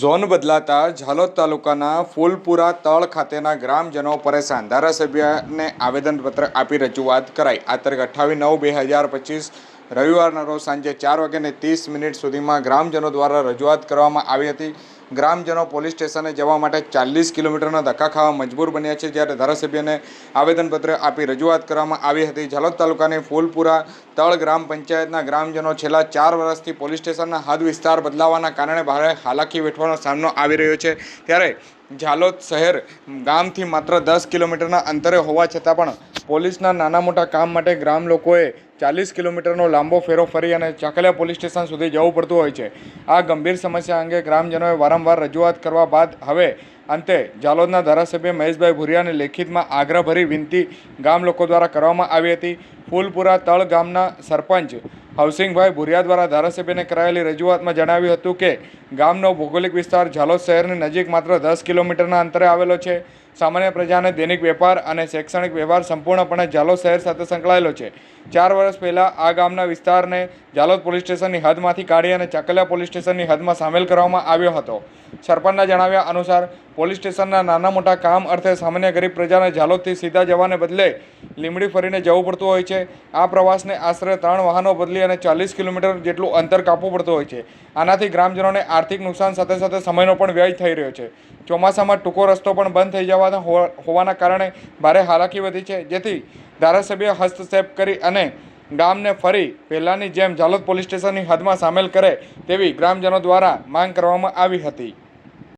Zone બદલાતા ઝાલોદ તાલુકાના ફૂલપુરા તળ ખાતેના ગ્રામજનો પરેશાન. ધારાસભ્યને આવેદનપત્ર આપી રજૂઆત કરાઈ. આ તારીખ અઠ્ઠાવીસ નવ બે હજાર પચીસ રવિવારના રોજ સાંજે ચાર વાગ્યાને ત્રીસ મિનિટ સુધીમાં ગ્રામજનો દ્વારા રજૂઆત કરવામાં આવી હતી. ગ્રામજનો પોલીસ સ્ટેશને જવા માટે ચાલીસ કિલોમીટરના ધક્કા ખાવા મજબૂર બન્યા છે, જ્યારે ધારાસભ્યને આવેદનપત્ર આપી રજૂઆત કરવામાં આવી હતી. ઝાલોદ તાલુકાની ફૂલપુરા તળ ગ્રામ પંચાયતના ગ્રામજનો છેલ્લા ચાર વર્ષથી પોલીસ સ્ટેશનના હદ વિસ્તાર બદલાવાના કારણે ભારે હાલાકી વેઠવાનો સામનો આવી રહ્યો છે. ત્યારે ઝાલોદ શહેર ગામથી માત્ર દસ કિલોમીટરના અંતરે હોવા છતાં પણ પોલીસના નાના મોટા કામ માટે ગ્રામ લોકોએ ચાલીસ કિલોમીટરનો લાંબો ફેરો ફરી અને ચાકલિયા પોલીસ સ્ટેશન સુધી જવું પડતું હોય છે. આ ગંભીર સમસ્યા અંગે ગ્રામજનોએ વારંવાર રજૂઆત કરવા બાદ હવે અંતે ઝાલોદના ધારાસભ્ય મહેશભાઈ ભુરિયાને લેખિતમાં આગ્રહભરી વિનંતી ગામ લોકો દ્વારા કરવામાં આવી હતી. ફૂલપુરા તળ ગામના સરપંચ હાઉસિંગભાઈ ભુરિયા દ્વારા ધારાસભ્યને કરાયેલી રજૂઆતમાં જણાવ્યું હતું કે ગામનો ભૌગોલિક વિસ્તાર ઝાલોદ શહેરની નજીક માત્ર દસ કિલોમીટરના અંતરે આવેલો છે. સામાન્ય પ્રજાને દૈનિક વેપાર અને શૈક્ષણિક વ્યવહાર સંપૂર્ણપણે ઝાલોદ શહેર સાથે સંકળાયેલો છે. ચાર વર્ષ પહેલાં આ ગામના વિસ્તારને ઝાલોદ પોલીસ સ્ટેશનની હદમાંથી કાઢી અને ચાકલિયા પોલીસ સ્ટેશનની હદમાં સામેલ કરવામાં આવ્યો હતો. સરપંચના જણાવ્યા અનુસાર, પોલીસ સ્ટેશનના નાના મોટા કામ અર્થે સામાન્ય ગરીબ પ્રજાને ઝાલોદથી સીધા જવાને બદલે લીમડી ફરીને જવું પડતું હોય છે. આ પ્રવાસને આશરે ત્રણ વાહનો બદલી અને ચાલીસ કિલોમીટર જેટલું અંતર કાપવું પડતું હોય છે. આનાથી ગ્રામજનોને આર્થિક નુકસાન સાથે સાથે સમયનો પણ વ્યય થઈ રહ્યો છે. ચોમાસામાં ટૂંકો રસ્તો પણ બંધ થઈ જવાના હોવાના કારણે ભારે હાલાકી વધી છે. જેથી ધારાસભ્ય હસ્તક્ષેપ કરી અને ગામને ફરી પહેલાંની જેમ ઝાલોદ પોલીસ સ્ટેશનની હદમાં સામેલ કરે તેવી ગ્રામજનો દ્વારા માંગ કરવામાં આવી હતી.